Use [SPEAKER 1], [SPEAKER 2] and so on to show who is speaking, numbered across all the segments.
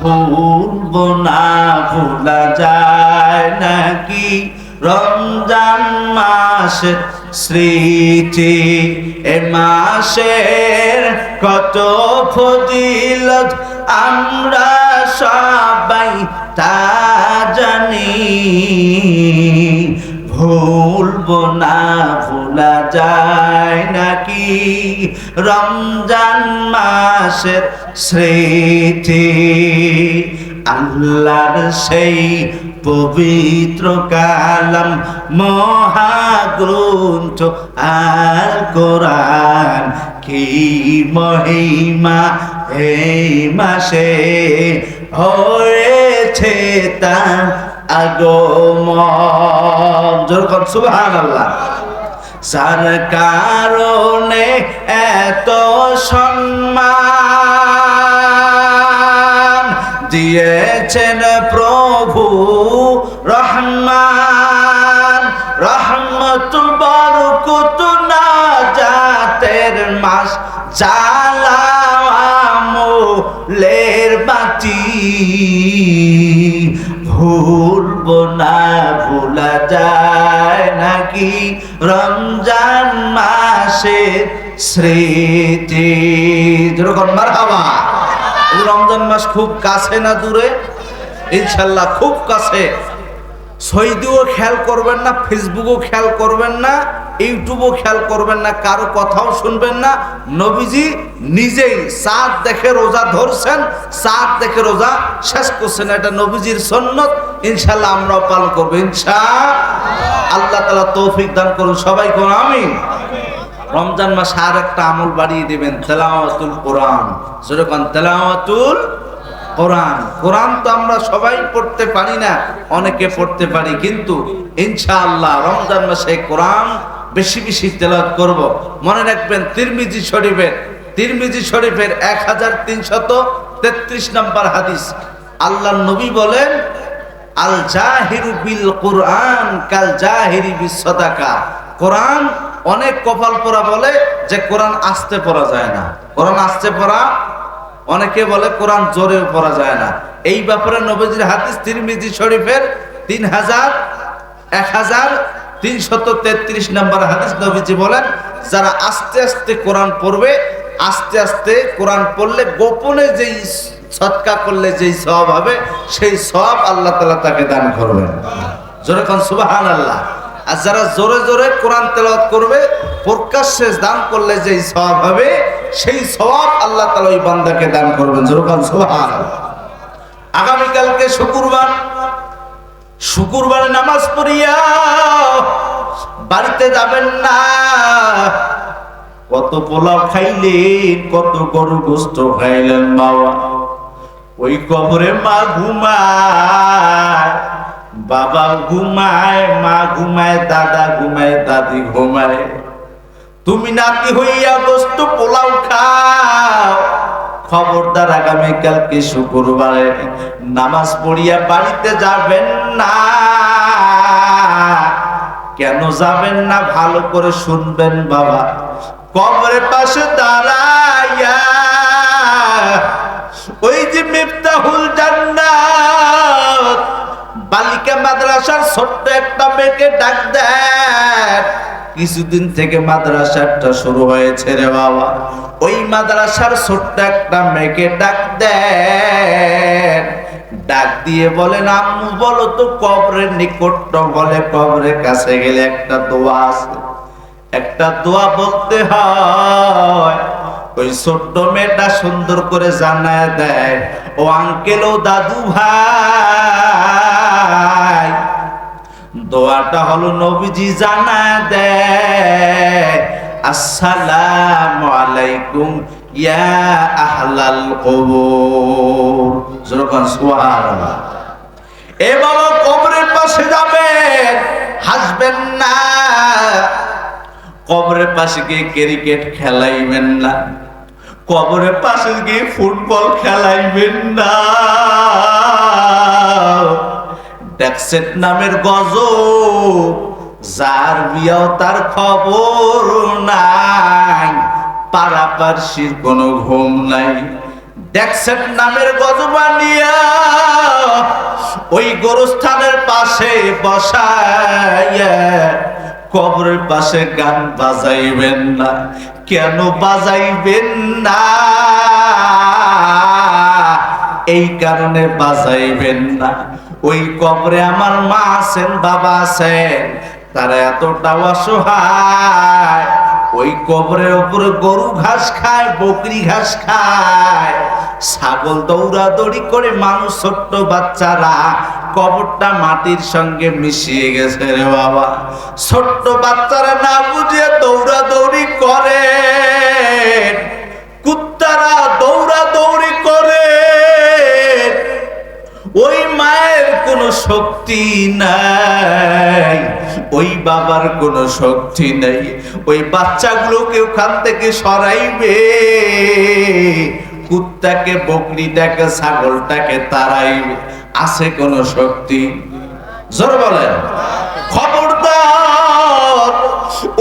[SPEAKER 1] ভুলব না ভোলা যায় নাকি? রমজান মাসের স্মৃতি, এ মাসের কত ফজিলত আমরা সবাই তা জানি। ভুলব না ভোলা যায় নাকি? রমজান মাসের স্মৃতি। আল্লাহর সেই পবিত্র কালাম মহাগ্রন্থ আর কোরআন কি মহিমা এই মাসে হয়েছে তা আগমন। যেরকম সুবহান আল্লাহ যার এত সম্মান দিয়েছেন প্রভু রহমান। রহমত বরকত না জাতের মাস, জালামলের বাতি। ভুলব না, ভোলা যায় নাকি? রমজান মাসে স্মৃতি। যেরকম মারহাবা। এই রমজান মাস খুব কাছে না দূরে? ইনশাল্লাহ খুব কাছে। সৈদিও খেয়াল করবেন না, ফেসবুকও খেয়াল করবেন না, ইউটিউবও খেয়াল করবেন না, কারও কথাও শুনবেন না। নবীজি নিজেই চাঁদ দেখে রোজা ধরছেন চাঁদ দেখে রোজা শেষ করছেন, এটা নবীজির সন্ন্যত ইনশাল্লাহ আমরাও পালন করব ইনশা আল্লাহ তালা তৌফিক দান করুন সবাই কোন আমিন। রমজান মাসে আর একটা আমল বাড়িয়ে দেবেন, তেলাওয়াতুল কোরআন। যেরকম তেলাওয়াতুল কোরআন। কোরআন তো আমরা সবাই পড়তে পারি না, অনেকে পড়তে পারি, কিন্তু ইনশাআল্লাহ রমজান মাসে কোরআন বেশি বেশি তেলাওয়াত করব। মনে রাখবেন, তিরমিজি শরীফের তিরমিজি শরীফের এক হাজার তিনশত তেত্রিশ নম্বর হাদিস। আল্লাহ নবী বলেন আল জাহিরু বিল কোরআন কাল জাহিরি বিস সদাকা কোরআন অনেক কপাল পড়া বলে যে কোরআন আসতে পড়া যায় না। কোরআন আসতে পড়া, অনেকে বলে কোরআন জোরেও পড়া যায় না। এই ব্যাপারে নবীজির হাদিস, তিরমিজি শরীফের তিন হাজার, এক হাজার তিনশত তেত্রিশ নম্বর হাদিস নবীজি বলেন, যারা আস্তে আস্তে কোরআন পড়বে, আস্তে আস্তে কোরআন পড়লে গোপনে যেই সৎকা করলে যেই সব হবে, সেই সব আল্লাহ তালা তাকে দান করবেন। যেরকম সুবাহান আল্লাহ আর যারা জোরে জোরে কোরআন তেলাওয়াত করবে, প্রকাশ্যে দান করলে যেই সব হবে, সেই সব আল্লাহ তালা ওই বান্দাকে দান করবেন। যেরকম সুবাহান আগামীকালকে শুক্রবার। শুক্রবারে নামাজ পড়িয়া বাড়িতে যাবেন না। কত পোলাও খাইলেন, কত গরু গোস্ত খাইলেন বাবা। ওই কবরে মা ঘুমায়। বাবা ঘুমায়, মা ঘুমায়, দাদা ঘুমায়, দাদি ঘুমায়। তুমি নাতি হইয়া গোস্ত পোলাও খাও। খবরদার আগামীকালকে শুক্রবারে নামাজ পড়িয়া বাড়িতে যাবেন না। কেন যাবেন না? ভালো করে শুনবেন বাবা। কবরের পাশে দাঁড়াইয়া ওই যে মিফতাহুল জান্নাত বালিকা মাদ্রাসার ছোট্ট একটা মেয়েকে ডাক দেন কিছুদিন থেকে মাদ্রাসাটা শুরু হয়েছে রে বাবা। ওই মাদ্রাসার ছোট্ট একটা মেয়েকে ডাক দেন ডাক দিয়ে বলেন আম্মু, বলো তো কবরের নিকট বলে, কবরের কাছে গেলে একটা দোয়া আছে। একটা দোয়া বলতে হয়, ওই ছোট্ট মেয়েটা সুন্দর করে জানায় দেয়, ও আঙ্কেল ও দাদু ভাই দোয়াটা হলো নবীজি জানা দেয়। আসসালামু আলাইকুম, ইয়া আহলাল কবর। যেরকম সুবহানাল্লাহ। এ কবরের পাশে যাবেন হাসবেন না। কবরের পাশে গিয়ে ক্রিকেট খেলাইবেন না। কবরের পাশে গিয়ে ফুটবল খেলাইবেন না। ডেক্সেট নামের গজ যার বিয়াও তার খবর নাই। পাড়াপাড়শির কোনো ঘুম নাই। ডেক্সেট নামের গজ বানিয়া ওই গোরস্থানের পাশে বসাইয়া কবরের পাশে গান বাজাইবেন না। কেন বাজাইবেন না? এই কারণে বাজাইবেন না। ওই কবরে আমার মা আছেন, বাবা আছেন। তারা এতটা অসহায় ওই কবরের উপরে গরু ঘাস খায়, বকরি ঘাস খায়। ছাগল দৌড়াদৌড়ি করে মানুষ, ছোট্ট বাচ্চারা কবরটা মাটির সঙ্গে মিশিয়ে গেছে রে বাবা। ছোট্ট বাচ্চারা না বুঝে দৌড়াদৌড়ি করে। ওই বাবার কোনো শক্তি নেই। ওই বাচ্চাগুলোকে ওখান থেকে সরাইবে। কুত্তাকে, বকরিটাকে, ছাগলটাকে তারাইবে আছে কোন শক্তি? জোর বলেন। খবরদার,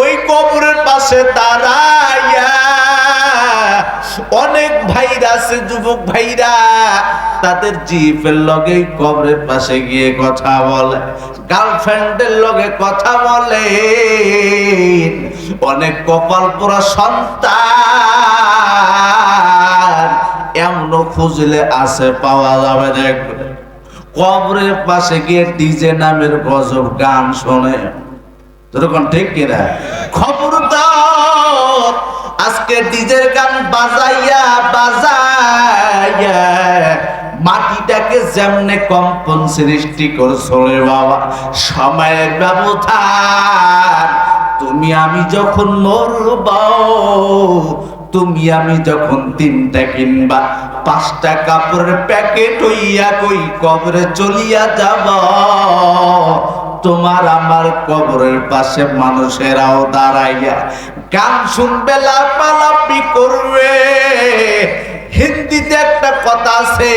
[SPEAKER 1] ওই কবরের পাশে দাঁড়াইয়া অনেক ভাইরা আছে, যুবক ভাইরা। তাদের জিপের লগে কবরের পাশে গিয়ে কথা বলে, গার্লফ্রেন্ডের লগে কথা বলে। অনেক কপাল পোড়া সন্তান এমন খুঁজলে আছে, পাওয়া যাবে দেখবে কবরের পাশে গিয়ে ডিজে নামের গজব গান শোনে। যেরকম ঠিক কিনা? খবরদার আজকে ডিজের গান বাজাইয়া বাজাইয়া। মাটিটাকে যেমনে কম্পন সৃষ্টি করছ রে বাবা, সময়ের ব্যবধান। তুমি আমি যখন মরব, তুমি আমি যখন তিনটা কিনবা, পাঁচটা কাপড়ের প্যাকেট হইয়া কই কবরে চলিয়া যাব। তোমার আমার কবরের পাশে মানুষেরাও দাঁড়াইয়া গান শুনবে লাপালাপি করবে। হিন্দিতে একটা কথা আছে,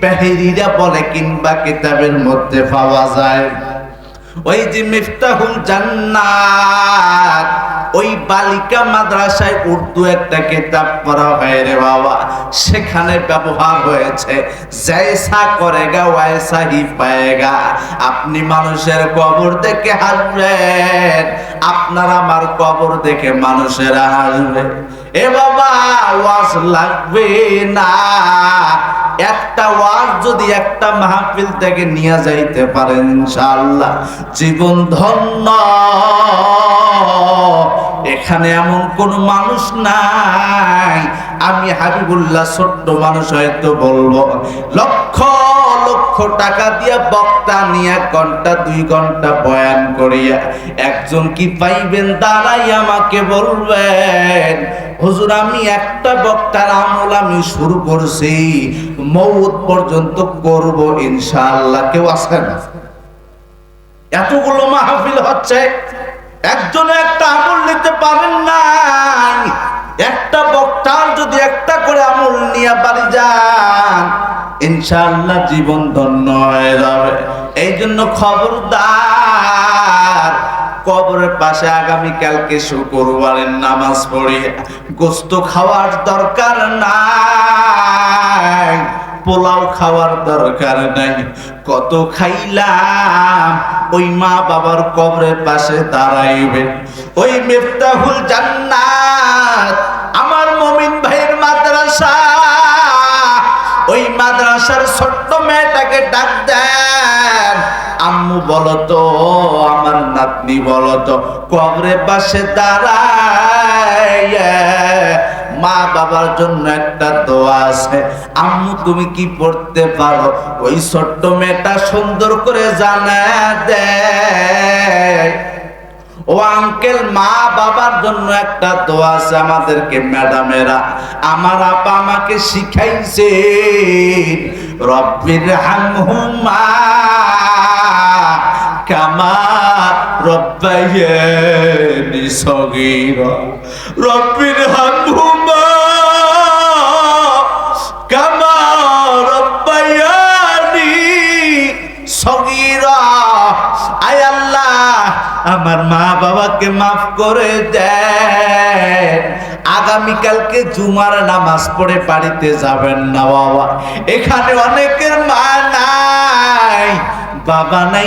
[SPEAKER 1] বেহেরিরা বলে, কিংবা কিতাবের মধ্যে পাওয়া যায়। ওই যে মিফতাহুল জান্নাত ওই বালিকা মাদ্রাসায় উর্দু একটা কিতাব পড়া হয় রে বাবা। সেখানে ব্যবহার হয়েছে জৈসা করেগা, ওয়াইসা হি পায়েগা। আপনি মানুষের কবর দেখে হাসবেন, আপনার আমার কবর দেখে মানুষেরা হাসবে। এ বাবা, ওয়াজ লাগবে না। একটা ওয়াজ যদি একটা মাহফিল থেকে নিয়ে যাইতে পারেন ইনশাআল্লাহ। জীবন ধন্য। এখানে এমন কোন মানুষ নাই। আমি হাবিবুল্লাহ ছোট্ট মানুষ হয়তো বলব। লক্ষ লক্ষ টাকা দিয়ে বক্তা নিয়ে ঘণ্টা, দুই ঘণ্টা বয়ান করিয়া একজন কি পাইবেন দাঁড়াই আমাকে বলবেন, হুজুর, আমি একটা বক্তার আমল আমি শুরু করছি, মৌত পর্যন্ত করব ইনশাআল্লাহ। কেউ আসে না? এতগুলো মাহফিল হচ্ছে। একজনে একটা আমল নিতে পারেন নাই। একটা বক্তার যদি একটা করে আমল নিয়ে বাড়ি যান, ইনশাআল্লাহ জীবন ধন্য হয়ে যাবে। এই জন্য খবরদার, কবরের পাশে আগামী কালকে শুক্রবারের নামাজ পড়ে গোস্ত খাওয়ার দরকার নাই, পোলাও খাওয়ার দরকার নাই। কত খাইলাম ওই মা বাবার কবরের পাশে দাঁড়াইবে। ওই মেফতাহুল জান্নাত, আমার মমিন ভাইয়ের মাদ্রাসা। ওই মাদ্রাসার ছোট্ট মেয়েটাকে ডাক দেন, আম্মু বলতো আমার নাতনি বলতো কবরে পাশে দাঁড়ায় মা বাবার জন্য একটা দোয়া আছে। আম্মু, তুমি কি পড়তে পারো? ওই ছোট্ট মেয়েটা সুন্দর করে জানা দেয় ও আঙ্কেল মা বাবার জন্য একটা দোয়া আছে আমাদেরকে ম্যাডামেরা আমার আপা আমাকে শিখাইছে, রব্বির হামহুমা কামা রব্বায়ানি সগীরা। রব্বির হামহুমা আমার মা বাবাকে মাফ করে দেন। আগামীকালকে জুমার নামাজ পড়ে বাড়িতে যাবেন না বাবা। এখানে অনেকের মা নাই, বাবা নাই।